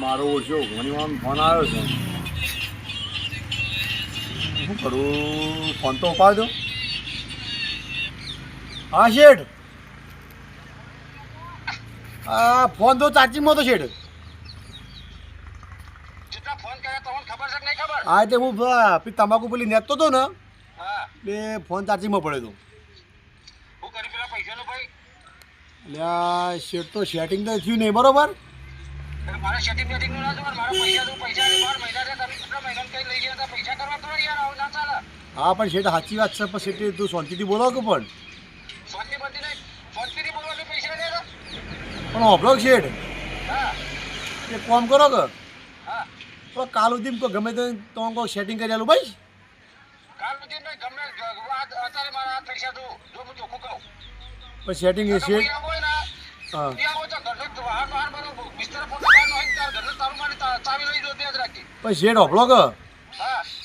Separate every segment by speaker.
Speaker 1: મારો ઓછો ઘણી ફોન આવ્યો છે. શું કરું? ફોન તો ઉપાડજો. હા, શેઠ. આ ફોન તો ચાર્જિંગમાં તો શેઠ
Speaker 2: જેટલા ફોન કર્યા તમને ખબર છે કે નહીં ખબર
Speaker 1: હા એટલે હું પેલા તમાકુ પેલી નેતો હતો ને બે ફોન ચાર્જિંગમાં પડ્યો હતો
Speaker 2: ભાઈ.
Speaker 1: એટલે આ તો સેટિંગ તો થયું નહીં બરોબર?
Speaker 2: તો તો
Speaker 1: હા પણ શેઠ સાચી વાત છે પણ શેઠ તું શાંતિથી બોલો કે પણ?
Speaker 2: તો.
Speaker 1: પણ ઓભળો શેઠ? એક કામ કરો કે તો કાલ સુધી કોઈ ગમે તે કોઈ સેટિંગ કરી આલું ભાઈ પછી સેટિંગ એ
Speaker 2: ને.
Speaker 1: હા. પછી શેઠ ઓભળો કે?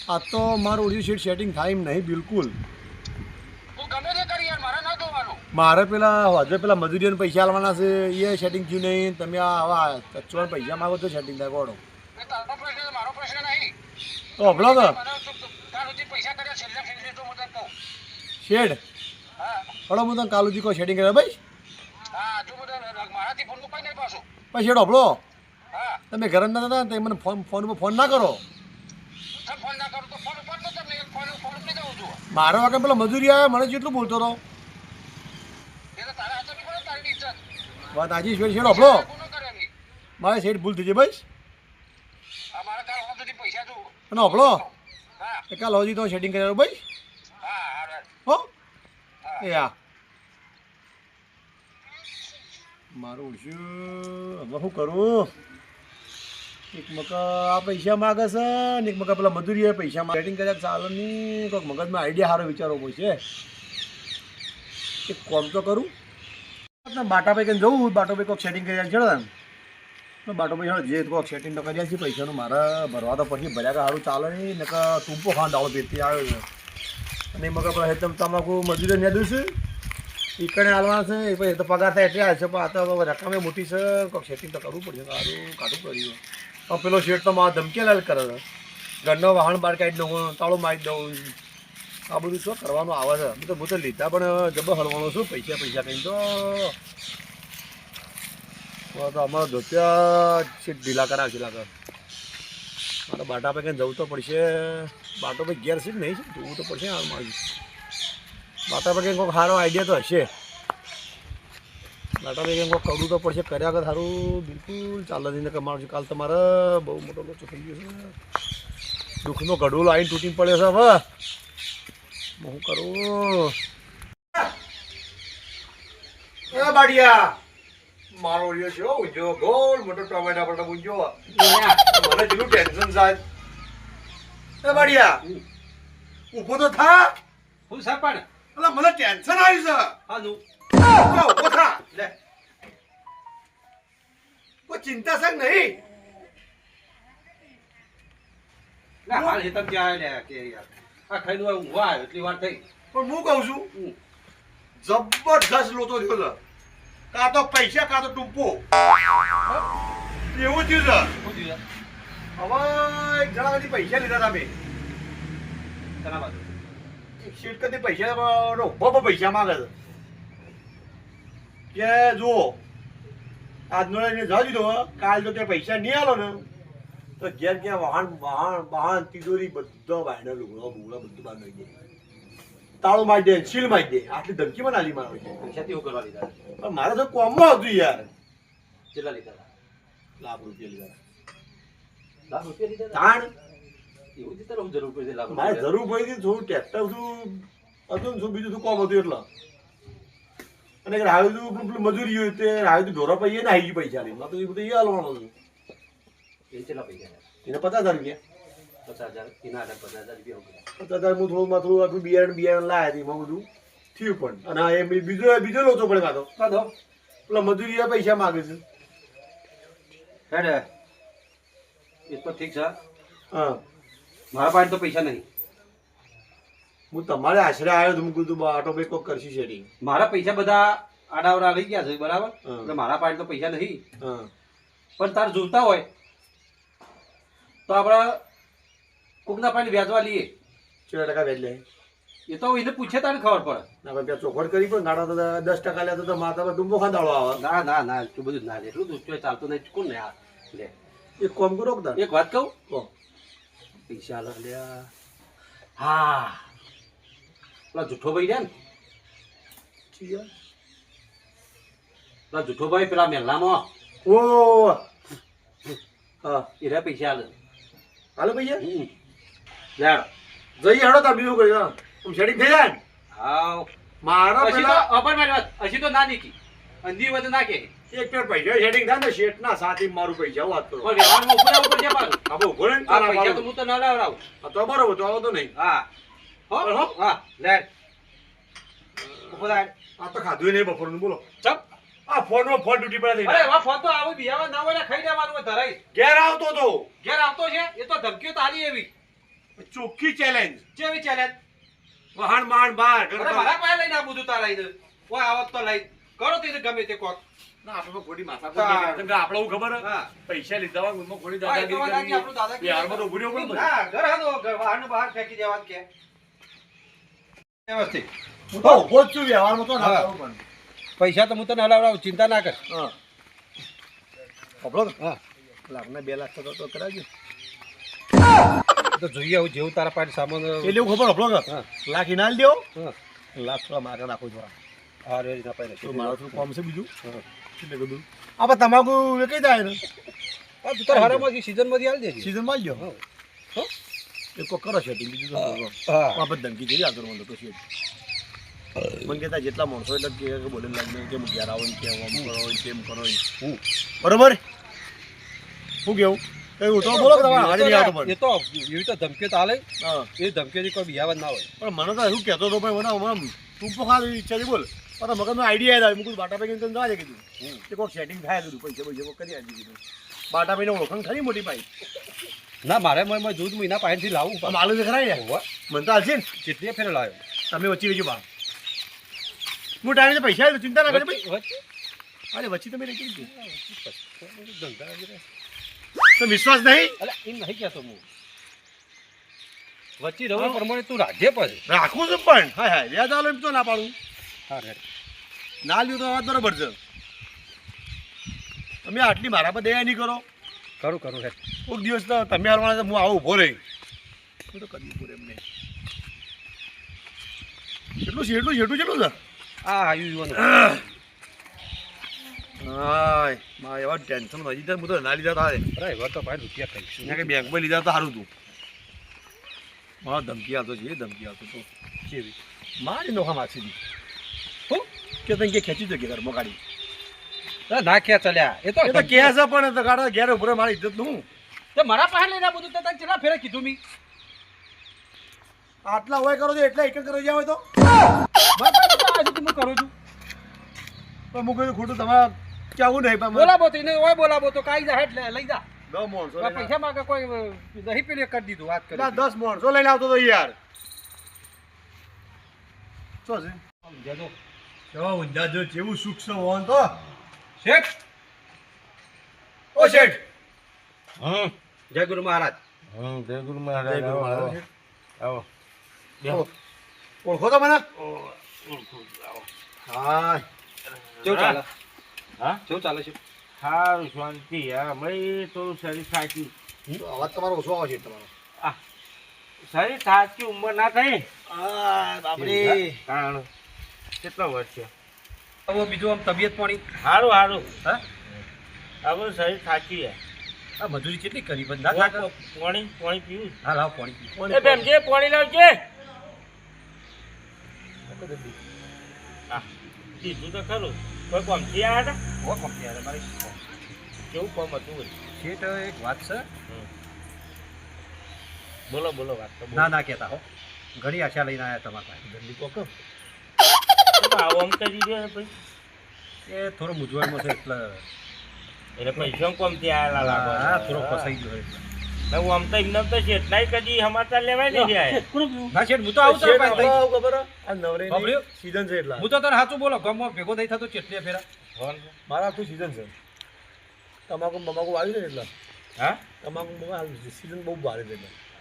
Speaker 1: આ તો મારું ઓડિયો શેઠ સેટિંગ થાય એમ નહીં બિલકુલ.
Speaker 2: મારે
Speaker 1: પેલા હજે પેલા મજૂરીઓને પૈસા આલવાના છે એ સેટિંગ થયું નહીં. તમે આવા કચ્ચોને પૈસા માગો તો સેટિંગ થાય કોડો
Speaker 2: તને કહું.
Speaker 1: શેઠ
Speaker 2: હા.
Speaker 1: હળો હું તને શેડિંગ સુધી કોઈ કરે ભાઈ
Speaker 2: પાછું.
Speaker 1: પછી શેડો
Speaker 2: હા.
Speaker 1: તમે ઘર ના હતા તો મને ફોન ફોન ઉપર ફોન ના કરો.
Speaker 2: મારો ફોન ના કરું તો ફોન ઉપાડતો તમને ફોન ફોન ઉપડી જવું છું.
Speaker 1: મારા વાગે પેલા મજૂરી આવે મને જેટલું બોલતો રહો.
Speaker 2: એ તો તારા હાથે નહીં તારી ઇજ્જત.
Speaker 1: વાત આજે
Speaker 2: શેડ શેડો એની
Speaker 1: મારે શેઠ ભૂલ થઈ છે ભાઈ
Speaker 2: પૈસા
Speaker 1: અને ઓભળો એક કાલ હોજી તો સેટિંગ કરી ભાઈ?
Speaker 2: હા? હા હા
Speaker 1: હો એ આ. મારું ઓછું હવે શું કરું? એક મકા આ પૈસા માગે છે ને એક મકા પેલા મજૂરી પૈસા સેટિંગ કર્યા ચાલે નહીં. કોઈક મગજમાં આઈડિયા સારો વિચારવો પડશે એક કોમ તો કરું. બાટા કઈ જવું બાટો ભાઈ કોઈક સેટિંગ કરી છે બાટો પછી જે કોઈક સેટિંગ તો કર્યા છે પૈસાનું મારે ભરવા તો પછી ભર્યા કે સારું ચાલે નહીં ને કે ટૂંપો ખાંડ આવો પેટથી આવ્યો છે. અને એમાં કે પછી તમે તમાકુ મજૂરી ને દઉં છે ઈકડે કણે હાલવાના છે, એ પછી તો પગાર થાય એટલે આવે છે પણ આ તો રકમે મોટી છે કોઈક સેટિંગ તો કરવું પડશે, સારું, કાઢવું પડ્યું હવે પેલો શેઠ તો મારા ધમકી લાલ કરે છે. ઘરનો વાહન બહાર કાઢી દઉં, તાળો મારી દઉં. આ બધું શું કરવાનું આવે છે? હું તો હું લીધા, પણ જબ્બો હલવાનો છું, પૈસા પૈસા કંઈ તો. તો અમારો ધોત્યા છે, ઢીલા કરાવશે લાગે મારે બાટા પે જવું તો પડશે. બાટો પે ઘેર છે કે નહીં જવું તો પડશે હાલ મારું. બાટા પે કંઈ સારો આઈડિયા તો હશે. બાટા પે કરવું તો પડશે. કર્યા વગર સારું બિલકુલ ચાલે નહીં ને કમાડું કાલ તમારે બહુ મોટો લોચો થઈ ગયો છે. દુઃખનો ઘડું લાઈન તૂટી પડ્યો છે, હવે. હું કરું? બાડિયા. મારો રહ્યો છે ઊંઝો ગોળ મોટો ટોમેટા પર ઊંઝો મને જેટલું ટેન્શન સાહેબ એ બાડિયા ઊભો તો થા.
Speaker 3: હું સરપણ
Speaker 1: એટલે મને ટેન્શન આવ્યું છે.
Speaker 3: હાનું
Speaker 1: ઊભો થા. લે. કોઈ ચિંતા છે નહીં?
Speaker 3: ના હાલ હેતમ ત્યાં લે કે યાર. આ ખાઈને હું ઊંઘવા આવ્યો એટલી વાર થઈ.
Speaker 1: પણ હું કહું છું. જબરદસ્ત લોચો થયો છે. કાં તો પૈસા કાં તો ટૂંપો એવું થયું છે? હવે એક જણા પૈસા લીધા તમે કદી પૈસા ઊભો પૈસા માંગે છે. કે જુઓ આજનો એને જવા દીધો કાલ જો તે પૈસા નહીં આલો ને તો ઘેર ક્યાં વાહન વાહન વાહન તિજોરી બધો વાયનો લુગડો બુગડો બધું બહાર નાખી તાળું મારી દે છીલ મારી દે આટલી ધમકી મને આલી મારો છે
Speaker 3: પૈસા તેવું કરવા લીધા
Speaker 1: પણ મારે તો કોમમાં હતું યાર.
Speaker 3: કેટલા લીધા?
Speaker 1: લાખ રૂપિયા લીધા
Speaker 3: લાખ રૂપિયા લીધા
Speaker 1: તાણ?
Speaker 3: એવું જ તારે જરૂર પડી લાખ
Speaker 1: મારે જરૂર પડી હતી થોડું ટ્રેક્ટર શું હતું શું બીજું શું કોમ હતું એટલે. અને રાહુલ તું પેલું મજૂરી હોય તે રાહુલ તું ઢોરા પૈયે ને આવી ગયું પૈસા લઈ તો એ બધું એ હાલવાનું હતું.
Speaker 3: એ કેટલા પૈસા
Speaker 1: એને પચાસ હજાર રૂપિયા.
Speaker 3: પચાસ હજાર એના પચાસ હજાર રૂપિયા ઉઘરા.
Speaker 1: પચાસ હજાર હું થોડું માં થોડું આટલું બિયારણ બિયારણ લાયા હતી એમાં બધું થયું પણ. અને એ બીજો બીજો લોચો પડે કાં તો એટલે મજૂરી પૈસા માગે છે.
Speaker 3: હેડ. એ તો ઠીક છે.
Speaker 1: હા.
Speaker 3: મારા પાસે તો પૈસા નહીં.
Speaker 1: હું તમારે આશરે આવ્યો તો કીધું આટો ભાઈ કોક કરશું શેરિંગ
Speaker 3: મારા પૈસા બધા આડાવડા લઈ ગયા છે બરાબર. એટલે મારા પાસે તો પૈસા નહીં.
Speaker 1: હા.
Speaker 3: પણ તાર જોતા હોય તો આપણે કોકના પાસે વ્યાજવા લઈએ.
Speaker 1: કેટલા ટકા વ્યાજ લે?
Speaker 3: એ તો એને પૂછે તારે ખબર પડે.
Speaker 1: ના ભાઈ ત્યાં ચોખવટ કરી પણ ગાડા તો દસ ટકા લેતો તો માથા પર ડુંબો ખાંદાળો આવે.
Speaker 3: ના ના ના એટલું બધું ના એટલું દુષ્ટો ચાલતું નહીં. કોણ ને આ? લે.
Speaker 1: એક કોમ કરો
Speaker 3: એક વાત કહું. પૈસા લે લ્યા. હા. પેલા જુઠ્ઠો ભાઈ રહ્યા ને? પેલા જુઠ્ઠો ભાઈ પેલા મેલામાં.
Speaker 1: ઓ હા.
Speaker 3: એના પૈસા આલે
Speaker 1: હાલો ભૈયા જઈએ હેડો તા બીજું કઈ તું શેરિંગ થઈ જાય ને?
Speaker 3: હાવ.
Speaker 1: મારા પેલા
Speaker 3: અપર મારી વાત. હજી તો ના નીકી અંધી વધ ના કે
Speaker 1: એક પેર પૈસા હેડિંગ થાય ને શેઠ ના સાથે મારું પૈસા વાત કરો.
Speaker 3: પણ વ્યવહારમાં ઉપર ઉપર પડશે પાછું.
Speaker 1: આ બહુ ઘોડે ને
Speaker 3: આ પૈસા તો હું તો ના લાવડાવું.
Speaker 1: તો બરોબર તો આવો તો નહીં.
Speaker 3: હા. હો? હો. હા લે. ઉપર
Speaker 1: આ તો ખાધું નહીં બપોરનું બોલો.
Speaker 3: ચપ
Speaker 1: આ ફોનમાં ફોન તૂટી પર
Speaker 3: અરે વા ફોન તો આવું બિહાવા ના હોય ને ખાઈ જવાનું ધરાઈ
Speaker 1: ઘેર આવતો તો.
Speaker 3: ઘેર આવતો છે એ તો ધમકીઓ તારી એવી.
Speaker 1: ચોખ્ખી ચેલેન્જ
Speaker 3: કેવી ચેલેન્જ
Speaker 1: વહાણ માણ બાર
Speaker 3: અરે મારા પાસે લઈને આ બધું તારા લઈને કોઈ આવત તો લઈ. કરો તે ગમે તે કોક.
Speaker 1: ના આપણે ખોટી માથા
Speaker 3: હા.
Speaker 1: પર કેમ કે આપણે એવું ખબર પૈસા લીધા હોય ગુમો ખોટી
Speaker 3: તો
Speaker 1: દાદાગીરી બિહારમાં
Speaker 3: ઘર હાલો, બહાર ફેંકી દેવાનું કે. વ્યવસ્થિત.
Speaker 1: હું તો ઊભો જ છું વ્યવહારમાં તો ના કરું પણ.
Speaker 3: પૈસા તો હું તને હલાવડાવું ચિંતા ના કર.
Speaker 1: હા.
Speaker 3: હા.
Speaker 1: લાખના બે લાખ તો કરાવજો.
Speaker 3: તો જોઈએ આવું જેવું તારા પાસે સામાન
Speaker 1: એટલે એવું ખબર સાંભળો કે?
Speaker 3: હા.
Speaker 1: લાખ ઇનાલ.
Speaker 3: હા
Speaker 1: લાખ થોડા મારે નાખો થોડા.
Speaker 3: અરે રીતના
Speaker 1: તો મારે થોડું કામ છે બીજું.
Speaker 3: હા.
Speaker 1: એટલે કીધું. આપણે તમાકુ વેચાઈ જાય ને
Speaker 3: હા, તું તાર હારામાંથી સીઝનમાંથી આવી દેજે.
Speaker 1: સીઝનમાં ગયો
Speaker 3: હા. હો?
Speaker 1: એ કોઈ કરો છે બીજું તો?
Speaker 3: હા
Speaker 1: આપણે ધમકી જેવી આગળ મને તો છે મને કહેતા જેટલા માણસો એટલે કે બોલે લાગને કે હું ઘેર આવો ને કે આમ કરો તેમ કરો.
Speaker 3: હમ.
Speaker 1: બરોબર શું કેવું એવું તો બોલો તમારે હારી નહીં આવતો
Speaker 3: એ તો એવી તો ધમકીઓ તો હાલે
Speaker 1: હા.
Speaker 3: એ ધમકીઓથી કોઈ બિહાવા ના હોય.
Speaker 1: પણ મને તો એવું કહેતો હતો પણ મને હમણાં તું તો ખાલી ઈચ્છા છે બોલ. પણ મગજમાં આઈડિયા આવ્યો મુકું બાટા પૈકી તને જવા કીધું. કે કોઈક સેટિંગ થાય કીધું પૈસા કરી આપી બાટા પૈને ઓળખાણ ખરી મોટી ભાઈ
Speaker 3: ના મારે મેં દૂધ મહિના પાસેથી લાવું.
Speaker 1: આમ માલું ખરા
Speaker 3: હોવે.
Speaker 1: મને તો હાલશે ને.
Speaker 3: કેટલી ફેર લાવ્યો?
Speaker 1: તમે વચ્ચે વચ્ચે બા હું ટાઈમે પૈસા ચિંતા ના કરે ભાઈ? અરે વચ્ચે તમે રહી ગઈ
Speaker 3: ધંધા.
Speaker 1: તો વિશ્વાસ નહીં?
Speaker 3: અલે એમ નહીં કહેતો હું. વચ્ચે રહું પ્રમાણે તું રાખે પછી.
Speaker 1: રાખું છું પણ. હા હા વ્યાજ આલો એમ તો ના પાડું.
Speaker 3: હા રે
Speaker 1: ના લ્યું તો વાત બરાબર છે. તમે આટલી મારા પર દયા નહીં કરો.
Speaker 3: કરું કરું હે
Speaker 1: કોઈક દિવસ તો તમે હારવાના હું આવું ઊભો રહી. હું તો કદી ઊભો એમ નહીં. કેટલું છે એટલું છે એટલું છે
Speaker 3: આ આવ્યું યુવાનું.
Speaker 1: હાયમાં એવા ટેન્શન હજી તો હું તો ના લીધા તારે.
Speaker 3: એવા તો ભાઈ રૂપિયા કહીશું
Speaker 1: કે બેંકમાં લીધા તો સારું તું. મારો ધમકી આવતો છે ધમકી આવતો તો
Speaker 3: કેવી?
Speaker 1: મારી નોખા માછી દી હો? કે તને કે ખેંચી જગ્યા ઘરમાં ગાડી.
Speaker 3: ના ક્યાં ચલ્યા. એ તો
Speaker 1: એ તો કે છે પણ તો ગાડો ઘેર ઉભરે મારી ઇજ્જતનું
Speaker 3: તે મારા પાસે લઈને બધું તે તને કેટલા ફેરે કીધું મી?
Speaker 1: આટલા હોય કરો છો એટલા એક જ જ્યાં હોય તો?
Speaker 3: તો હું કરું છું.
Speaker 1: પણ હું ખોટું તમારે કેવું નહીં પણ
Speaker 3: બોલાબો તો એને ઓય બોલાબો તો કાઈ જા હેડ લઈ જા.
Speaker 1: દસ માણસો
Speaker 3: પૈસા માંગે કોઈ નહીં પેલી કરી દીધું વાત કરી
Speaker 1: દસ માણસો લઈને આવતો તો યાર. શું છે?
Speaker 3: જજો
Speaker 1: કેવા ઊંઝા જો જેવું સૂક્ષ્મ હોવાનું તો.
Speaker 3: શેઠ?
Speaker 1: ઓ શેઠ!
Speaker 4: હમ.
Speaker 3: જય ગુરુ મહારાજ.
Speaker 4: હમ જય ગુરુ
Speaker 1: જય
Speaker 4: મહારાજ
Speaker 1: ગુરુ મહારાજ.
Speaker 4: આવો.
Speaker 1: ઓ, ઓળખો તો મને? હા.
Speaker 3: કેવું ચાલે?
Speaker 4: હા?
Speaker 3: શું ચાલે છે?
Speaker 4: સારું શાંતિ. હા ભાઈ થોડું શરીર થાકી.
Speaker 1: અવાજ તમારો ઓછો આવે છે તમારો.
Speaker 4: આ શરીર થાકી ઉંમર ના થઈ?
Speaker 1: બાપરે.
Speaker 4: કારણ કેટલા વર્ષ છે
Speaker 3: હવે બીજું આમ તબિયત પાણી.
Speaker 4: સારું સારું
Speaker 3: હા?
Speaker 4: આપણું શરીર થાકી ગયા.
Speaker 3: આ મજૂરી કેટલી કરી? પણ ના થાકે?
Speaker 4: પાણી પાણી પીવું?
Speaker 3: હા લાવ પાણી. પી.
Speaker 4: એ બેન જે પાણી લાવજે. હા તો ખરું. કોઈ કોમથી આવ્યા હતા?
Speaker 3: બહુ કંપની આવે મારી
Speaker 4: કેવું કોમ હતું બધું?
Speaker 3: શેઠ એક વાત છે.
Speaker 4: બોલો બોલો વાત તો
Speaker 3: ના ના કહેતા હો. ઘણી આશા લઈને આવ્યા તમારા પાસે કહો.
Speaker 4: તો આવો આમ કરી દે ભાઈ
Speaker 3: એ થોડો મૂંઝવણમાં છે એટલે
Speaker 4: એટલે પૈસા કોમથી આવેલા લાગો
Speaker 3: હા થોડો ફસાઈ ગયો એટલે.
Speaker 4: હું આમ તો એમને તો શેઠનાય કદી સમાચાર લેવાય નહીં રહ્યા
Speaker 3: ના શેઠ હું તો આવું
Speaker 1: શેઠ
Speaker 3: તાર પાસે
Speaker 1: આવું ખબર આ નવરેની
Speaker 3: બાબલ્યો?
Speaker 1: છે એટલા.
Speaker 3: હું તો તને સાચું બોલો ગામમાં ભેગો થઈ થતો ચેટલી ફેરા?
Speaker 1: મારા આખું season છે. તમાકુ મમાકુ ને એટલે?
Speaker 4: હા?
Speaker 1: તમાકુ મમા સીઝન બહુ ભારે છે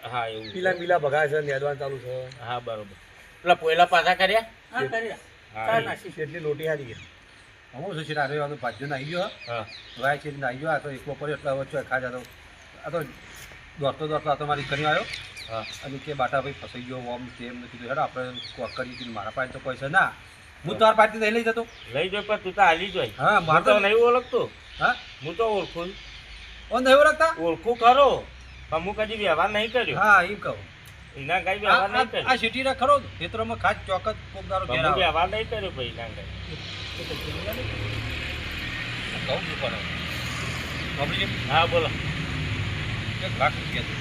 Speaker 4: હા એવું
Speaker 1: પીલા પીલા ભગાય છે નેદવાન ચાલુ છે.
Speaker 4: હા બરોબર. એટલે પોયલા પાછા કર્યા? હા
Speaker 1: એટલી લોટી હારી ગઈ.
Speaker 3: હું શું છે આ રહ્યો ભાજ્યો ગયો
Speaker 4: હા?
Speaker 3: વાય છે આવી ગયો આ તો એક પડ્યો એટલા વચ્ચે ખા જતો આ તો દોડતો દોડતો આ તો મારી કરી આવ્યો
Speaker 4: હા
Speaker 3: અને કે બાટા ભાઈ ફસાઈ ગયો ઓમ તેમ ને કીધું હેડો આપણે કોક કરી કીધું મારા પાસે તો પૈસા ના હું તાર પાસે નહીં લઈ જતો.
Speaker 4: લઈ જાય પણ તું તો હાલી જોઈ
Speaker 3: હા મારે
Speaker 4: તો નહીં ઓળખતો.
Speaker 3: હા?
Speaker 4: હું તો ઓળખું.
Speaker 3: ઓ નહીં ઓળખતા?
Speaker 4: ઓળખું ખરો પણ હું કદી વ્યવહાર નહીં કર્યો.
Speaker 3: હા એમ કહું.
Speaker 4: એના કઈ વ્યવહાર નહીં કર્યો.
Speaker 3: આ સિટીના ખરો ખેતરોમાં ખાસ ચોક્કસ કોક દારો ઘેર.
Speaker 4: વ્યવહાર નહીં કર્યો ભાઈ ના? કઈ
Speaker 3: કહું છું પણ.
Speaker 4: હા બોલો.
Speaker 3: એક લાખ રૂપિયા દઉં.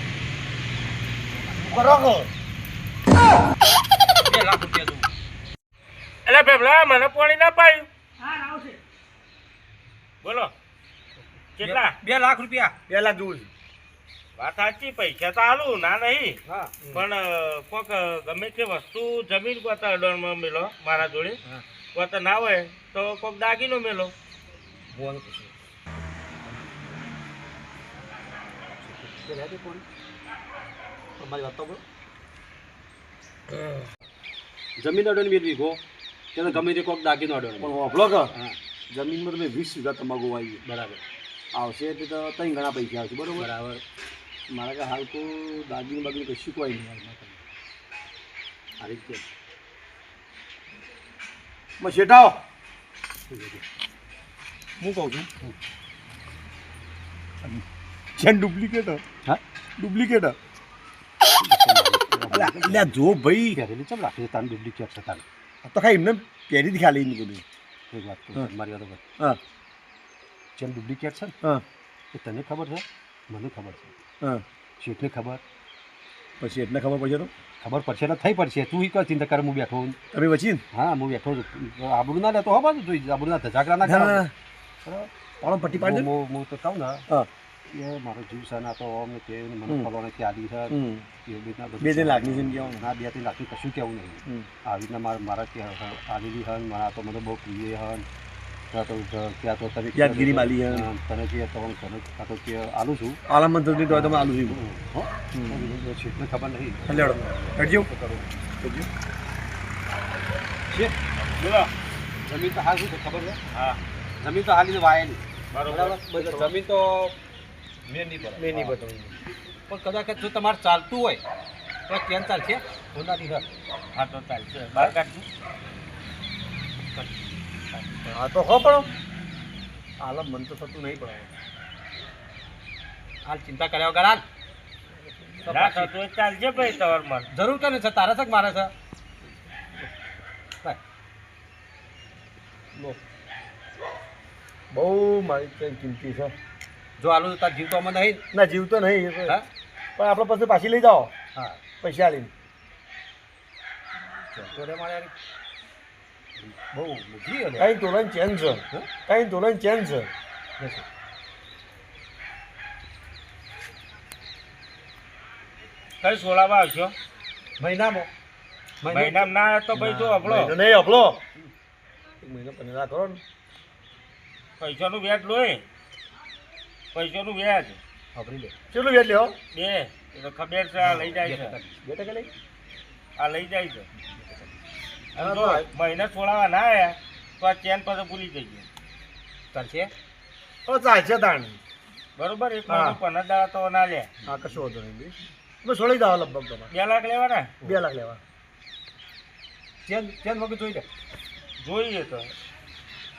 Speaker 3: બે લાખ રૂપિયા દઉં.
Speaker 4: એટલે પેપલા મને પાણી ના પાયું. બોલો. કેટલા?
Speaker 3: બે- લાખ રૂપિયા.
Speaker 1: બે લાખ
Speaker 4: વાત સાચી પૈસા તો આલું ના નહીં.
Speaker 3: હા.
Speaker 4: પણ કોક ગમે તે વસ્તુ જમીન કોતા અડવામાં મેલો મારા જોડે.
Speaker 3: હા.
Speaker 4: કોતા ના હોય તો કોક દાગીનો મેલો.
Speaker 3: બોલ પૂછું. તે રહેજે કોણ? તમારી વાત તો બોલો. જમીન ઓર્ડર બે વીઘો તેને ગમે તે કોક દાગીનો ઓર્ડર
Speaker 1: પણ વાપરો કે?
Speaker 3: હા.
Speaker 1: જમીનમાં તમે વીસ વીઘા તમાકુ વાવી
Speaker 3: બરાબર.
Speaker 1: આવશે એટલે તો ત્રણ ઘણા પૈસા આવશે બરાબર?
Speaker 3: બરાબર.
Speaker 1: મારા કે હાલ તો દાગીન બાગીન કશું કોઈ નહીં.
Speaker 3: આ રીતે.
Speaker 1: માં શેઠાઓ. હું કહું છું. છે ડુપ્લિકેટ
Speaker 3: હા?
Speaker 1: ડુપ્લિકેટ એટલે જો ભાઈ.
Speaker 3: પહેરેલી ચમ રાખી તાન ડુપ્લિકેટ છે તાન
Speaker 1: આ તો ખાલી એમને પહેરીથી ખાલી એમ કીધું
Speaker 3: એક વાત કહું,
Speaker 1: હા.
Speaker 3: મારી વાત.
Speaker 1: હા.
Speaker 3: જેમ ડુપ્લિકેટ છે ને
Speaker 1: હા.
Speaker 3: એ તને ખબર છે? મને ખબર છે.
Speaker 1: હા.
Speaker 3: શેઠને ખબર?
Speaker 1: પછી એટલે ખબર પડશે તો?
Speaker 3: ખબર પડશે એટલે થઈ પડશે. તું ઈ કર ચિંતા કર હું બેઠો છું.
Speaker 1: તમે ને
Speaker 3: હા હું બેઠો છું. આબરૂ ના લેતો હો બાજુ જોઈ આબરૂ ના ધજાગરા ના
Speaker 1: ના,
Speaker 3: કરાવ
Speaker 1: પટ્ટી પાડી
Speaker 3: હું હું તો કહું ને.
Speaker 1: હા.
Speaker 3: એ મારો જીવ છે ના તો આમ કે મને
Speaker 1: હમ.
Speaker 3: ફલોને કે આદી છે
Speaker 1: હમ.
Speaker 3: એ રીતના
Speaker 1: બે
Speaker 3: છે.
Speaker 1: ત્રણ લાખની છે ને કહેવાનું
Speaker 3: ના બે ત્રણ લાખની કશું કેવું નહીં. આવી રીતના મારા મારા કે આલેલી હન મારા તો મને બહુ પ્રિય હન ત્યાં તો ત્યાં તો તને
Speaker 1: યાદગીરી માલી
Speaker 3: તને કે તમે તને આ તો કે આલું છું
Speaker 1: આલામત થતી તો તમે આલું છું
Speaker 3: હો? શેઠને ખબર નહીં
Speaker 1: લેવડો હેડજો
Speaker 3: તો કરું
Speaker 1: હેડજો
Speaker 3: શેઠ
Speaker 4: બોલો
Speaker 3: જમીન તો હાલ શું છે ખબર છે
Speaker 4: હા
Speaker 3: જમીન તો હાલીને વાયેલી
Speaker 4: બરોબર
Speaker 3: બરાબર જમીન તો મેં નહીં પડે
Speaker 1: મેં નહીં બતાવું
Speaker 3: પણ કદાચ જો તમારે ચાલતું હોય તો કેમ ચાલશે? હોનાથી
Speaker 4: હા. તો ચાલશે. બહાર કાઢજો.
Speaker 1: હા તો હો પણ. આલમ મન તો થતું નહીં પણ.
Speaker 3: હાલ ચિંતા કર્યા વગર હાલ.
Speaker 4: ચાલશે ભાઈ તમારે મન.
Speaker 3: જરૂર કરે છે? તારા છે મારે છે.
Speaker 1: બહુ મારી ત્યાં કિંમતી છે.
Speaker 3: જો આલો તાર જીવતો અમે નહીં
Speaker 1: ના જીવતો નહીં
Speaker 3: હા?
Speaker 1: પણ આપણે પાસે પાછી લઈ જાઓ.
Speaker 3: હા.
Speaker 1: પૈસા
Speaker 3: લઈને બહુ
Speaker 1: કઈ તોલન ચેન છે? કઈ તોલન ચેન છે.
Speaker 4: કઈ સોળામાં આવશો?
Speaker 3: મહિનામાં.
Speaker 4: મહિનામાં ના તો ભાઈ જો
Speaker 1: મહિનો નહીં અપલો મહિનો પંદર કરો ને.
Speaker 4: પૈસાનું વ્યાજ લોય પૈસાનું વ્યાજ.
Speaker 3: ખબરી લે.
Speaker 1: કેટલું વ્યાજ લેવો
Speaker 4: બે. એ તો ખબર છે આ લઈ જાય છે.
Speaker 1: બે ટકા લઈ?
Speaker 4: આ લઈ જાય છે. મહિના છોડાવા ના આવ્યા તો આ ચેન પાસે ભૂલી જઈએ.
Speaker 3: ચાલશે
Speaker 1: તો ચાલશે તાણી
Speaker 4: બરોબર એક પંદર દાડા તો ના લે.
Speaker 1: હા કશું વાંધો નહીં તમે છોડી દાવા લગભગ તમારે.
Speaker 4: બે લાખ લેવાના?
Speaker 1: બે લાખ લેવા
Speaker 3: ચેન ચેન વગર જોઈ લે.
Speaker 4: જોઈએ તો.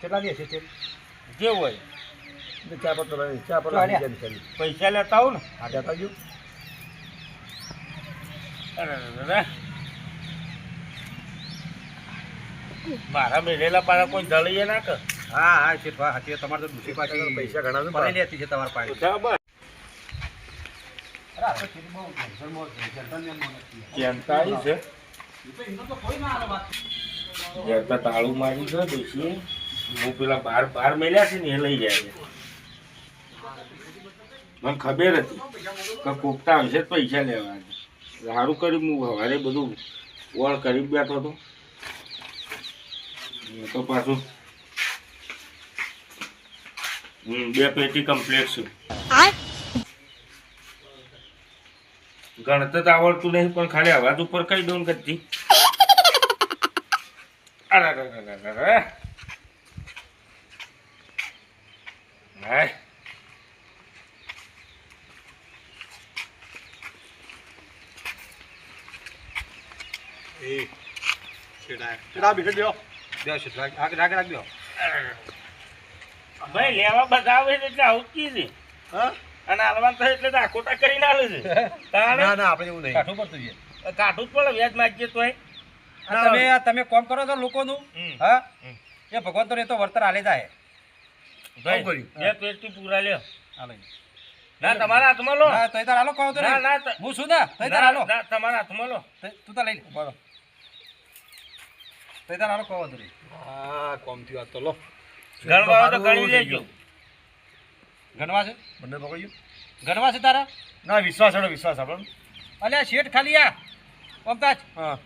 Speaker 3: કેટલા દે છે ચેન?
Speaker 4: જે હોય.
Speaker 1: ચા પત્તો પત્તો
Speaker 4: પૈસા લેતા આવું ને?
Speaker 1: હા જતા જો.
Speaker 4: મારા મેળેલા પાછા કોઈ જળીએ ના કર
Speaker 3: હા હા છે હાથી તમારે તો દૂસરી પાછી
Speaker 1: પૈસા ઘણા છે
Speaker 3: ભરેલી હતી છે તમારા પાસે
Speaker 4: બરાબર તાળું મારી છે ડોશીએ હું પેલા બાર બાર મેળ્યા છે ને એ લઈ જાય છે. મને ખબર હતી કે કોકતા આવશે જ પૈસા લેવાના સારું કર્યું હું સવારે બધું ઓળ કરી બેઠો હતો. તો પાછું હમ, બે પેટી કમ્પ્લીટ છે. ગણતર આવડતું નહીં પણ ખાલી અવાજ ઉપર કઈ દઉં કદી અરે અરે. હાય
Speaker 1: ચડા બીઠે દ્યો
Speaker 4: ભાઈ લેવા બતાવે એટલે આવું જ કીધી
Speaker 1: હા?
Speaker 4: અને હાલવાન થાય એટલે દાખોટા કરીને આલે છે.
Speaker 1: ના ના આપણે એવું નહીં.
Speaker 3: કાઠું પડતું છે.
Speaker 4: કાઢું જ પડે વ્યાજ માગીએ તોય
Speaker 3: તમે તમે કોમ કરો છો લોકોનું. હા. એ ભગવાન તો એ તો વર્તન આલે જાય.
Speaker 4: બે પૂરા લ્યો.
Speaker 3: હાલો.
Speaker 4: ના તમારા હાથમાં લો.
Speaker 3: ના તઈ તાર હાલો કહો તો
Speaker 4: ના ના
Speaker 3: હું છું ને? તઈ તાર
Speaker 4: ના,
Speaker 3: હાલો.
Speaker 4: તમારા હાથમાં લો.
Speaker 3: તું તો લઈ લે બોલો તઈ તાર હાલો કહો તો
Speaker 1: હા કોમથી વાત તો લો.
Speaker 4: ગણવા તો ગણી લેજો.
Speaker 3: ગણવા છે?
Speaker 1: બંને પકડ્યું
Speaker 3: ગણવા છે તારા?
Speaker 1: ના વિશ્વાસ હેડો વિશ્વાસ આપણો
Speaker 3: અલ્યા શેઠ ખાલી આ. આમ તાજ.
Speaker 1: હા.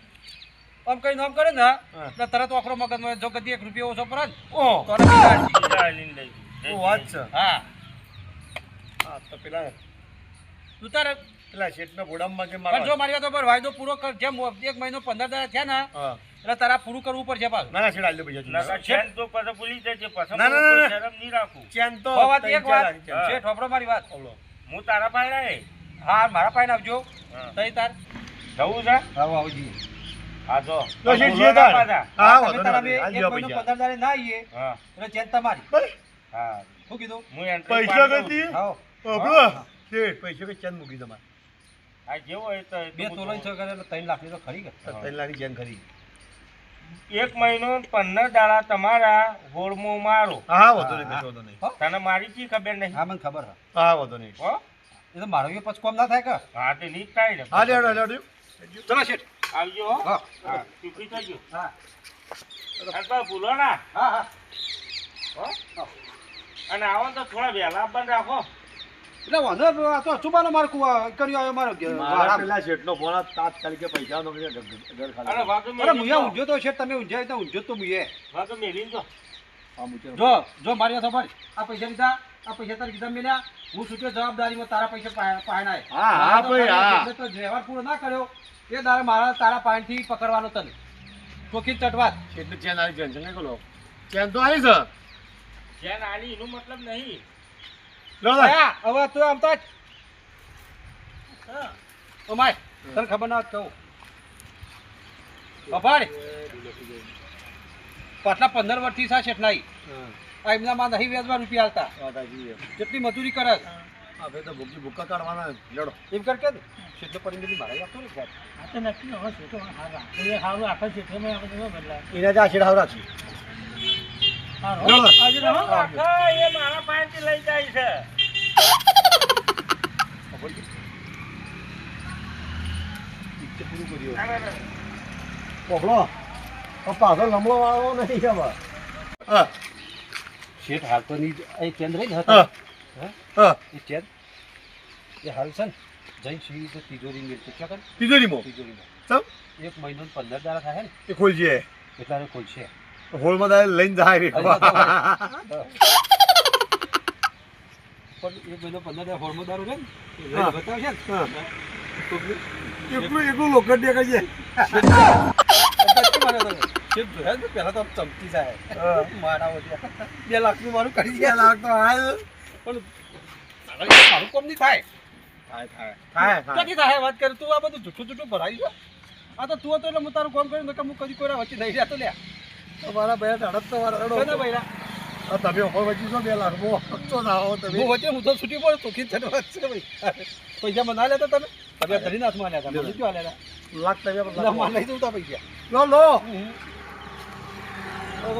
Speaker 3: આમ કઈ નામ કરે ને. એટલે તરત વાપરો મગજમાં જો કદી એક રૂપિયો ઓછો
Speaker 1: પર
Speaker 3: તો
Speaker 4: લઈ
Speaker 1: શું વાત છે.
Speaker 3: હા.
Speaker 1: હા તો પેલા
Speaker 3: તું તારે
Speaker 1: પેલા શેઠના ગોડામાં કે
Speaker 3: પણ જો મારી વાત પર વાયદો પૂરો કર જેમ એક મહિનો પંદર દાડા થયા ને
Speaker 1: હા.
Speaker 3: એટલે તારા પૂરું કરવું પડશે પાછું.
Speaker 1: ના ના શેઠ આલ્યો પૈસા
Speaker 4: ચેન તો પછી ભૂલી જજે પછી
Speaker 1: ના, ના, ના,
Speaker 4: શરમ નહીં રાખું.
Speaker 1: ચેન તો
Speaker 3: વાત એક વાત. છે ઠોપડો મારી વાત.
Speaker 4: હું તારા પાસે
Speaker 3: હા? મારા પાસે આવજો. તઈ તાર.
Speaker 4: જવું છે?
Speaker 3: આવો આવજી.
Speaker 4: હા તો
Speaker 1: તો શેઠ
Speaker 4: જે
Speaker 1: તાર. હા
Speaker 3: તમે
Speaker 1: વાંધો
Speaker 3: તારા બે એક મહિનો
Speaker 1: પૈસા.
Speaker 3: પંદર દાડે ના આવીએ
Speaker 4: હા.
Speaker 3: એટલે ચેન તમારી.
Speaker 4: હા.
Speaker 3: શું કીધું?
Speaker 4: હું એન્ટ્રી
Speaker 1: પૈસા
Speaker 4: દઉં.
Speaker 3: આવો
Speaker 1: આપણો શેઠ પૈસા કે ચેન મૂકી તમારે
Speaker 4: આ જેવો હોય તો
Speaker 3: બે તોલા છે કરે 3 લાખની તો ખરી કે.
Speaker 1: 3 લાખની ચેન ખરી.
Speaker 4: એક મહિનો પંદર દાડા તમારા ગોળમો મારો.
Speaker 1: હા વાંધો નહીં વધુ નહીં.
Speaker 4: તને મારી ચી ખબર નહીં?
Speaker 3: હા મને ખબર
Speaker 1: હા વાંધો નહીં.
Speaker 4: હો?
Speaker 3: એ તો મારો પછી કોમ ના થાય કે?
Speaker 4: હા તે નહીં થાય ને.
Speaker 1: હા લેડો લેડો
Speaker 3: ચલો શેઠ.
Speaker 4: આવજો હા.
Speaker 3: હા.
Speaker 4: ચૂકી થજો
Speaker 3: હા.
Speaker 4: અને ભૂલો ના.
Speaker 3: હા હા.
Speaker 4: અને આવો તો થોડા વહેલા બંધ રાખો.
Speaker 3: એટલે વાંધો નહીં, આ તો ચુબાનો માર કુવા કર્યો આવ્યો મારો કે
Speaker 1: મારા પેલા શેઠનો ફોન તાત્કાલિક પૈસા નો ઘર
Speaker 4: અરે
Speaker 1: ખાલી.
Speaker 4: વાગે
Speaker 3: અરે મુયા ઉંજો તો શેઠ તમે ઊંઝાય તો ઊંઝો તો મુયે.
Speaker 4: વાગે મેલી
Speaker 1: તો
Speaker 3: જો જો મારી વાત ભાઈ આ પૈસા લીધા આ પૈસા તારે કીધા મેલ્યા હું છૂટ્યો જવાબદારીમાં તારા પૈસા પા-
Speaker 1: હા, હા, ભાઈ, હા.
Speaker 3: તો વ્યવહાર પૂરો ના કર્યો એ દારે મારા તારા પાયણથી પકડવાનો તને. ચોખી ચટવાત
Speaker 1: એટલે ચેન આવી નહીં કરો ચેન તો આવી છે.
Speaker 4: જેન આલી એનો મતલબ નહીં.
Speaker 3: હવે તું આમ તો. ઓ માય તને ખબર ના કહું. અભાડ પાછલા પંદર વર્ષથી સા શેઠ નાઈ
Speaker 1: હા,
Speaker 3: આ એમના માં નહીં વ્યાજમાં રૂપિયા હાલતા
Speaker 1: છે.
Speaker 3: જેટલી મજૂરી કરે.
Speaker 1: હવે તો ભૂકી ભૂકા કાઢવાના લડો.
Speaker 3: એમ કર કે શેઠને પડી ગયેલી મારે આપતો ને સાહેબ.
Speaker 1: એના જ આ શેઠ હાવ રાખી લડો.
Speaker 4: કાકા, એ મારા પાસેથી લઈ જાય છે
Speaker 1: પિક્ચર પૂરું કર્યું
Speaker 4: અરે, અરે.
Speaker 1: આ પાછળ લમણો વાળો નહીં હવે
Speaker 3: શેઠ હાલ તો નહીં એ કેન્દ્ર રહી ને
Speaker 1: હા.
Speaker 3: હા?
Speaker 1: હા.
Speaker 3: એ ચેન. એ હાલ છે ને. જઈ સીધી તો તિજોરી મેળ કેટલા કર.
Speaker 1: તિજોરીમાં?
Speaker 3: તિજોરીમાં. એક મહિનો પંદર દાડા થાય ને.
Speaker 1: એ ખોલજે.
Speaker 3: એટલા ખોલશે.
Speaker 1: હોલમાં દાય લઈને જાય. રે
Speaker 3: પણ એક મહિનો પંદર દાડા હોળમાં દારૂ રહે ને. બતાવશે ને.
Speaker 1: એકલું એકલું લોખંડ દેખાય
Speaker 3: શેઠ જોયા તો ચમકી. મારા બે મારું કરી
Speaker 1: બે લાખ તો હાલ.
Speaker 3: પણ મારું કોમ નહીં થાય.
Speaker 1: થાય થાય. થાય થાય?
Speaker 3: વાત કરે તું આ બધું જૂઠું જૂઠું ભરાઈ ગયો. આ તો તું હતો એટલે હું તારું કામ કર્યું નકર હું કદી કોઈ વચ્ચે નહીં જતો લ્યા.
Speaker 1: તમારા ભાઈ ધડક તો મારા ભાઈ તમે ઓફર વચ્ચે છો બે લાખ બહુ તો ના આવો તમે.
Speaker 3: હું વચ્ચે હું તો છૂટી પડે તો ચડવા જ છે ભાઈ. પૈસા મને ના લેતા તમે? તમે ધરી માં લેતા મને ક્યાં લેતા
Speaker 1: લાખ તમે
Speaker 3: મને લઈ દઉં તા પૈસા.
Speaker 1: લો લો.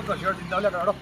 Speaker 1: કશો ચિંતા લે રડો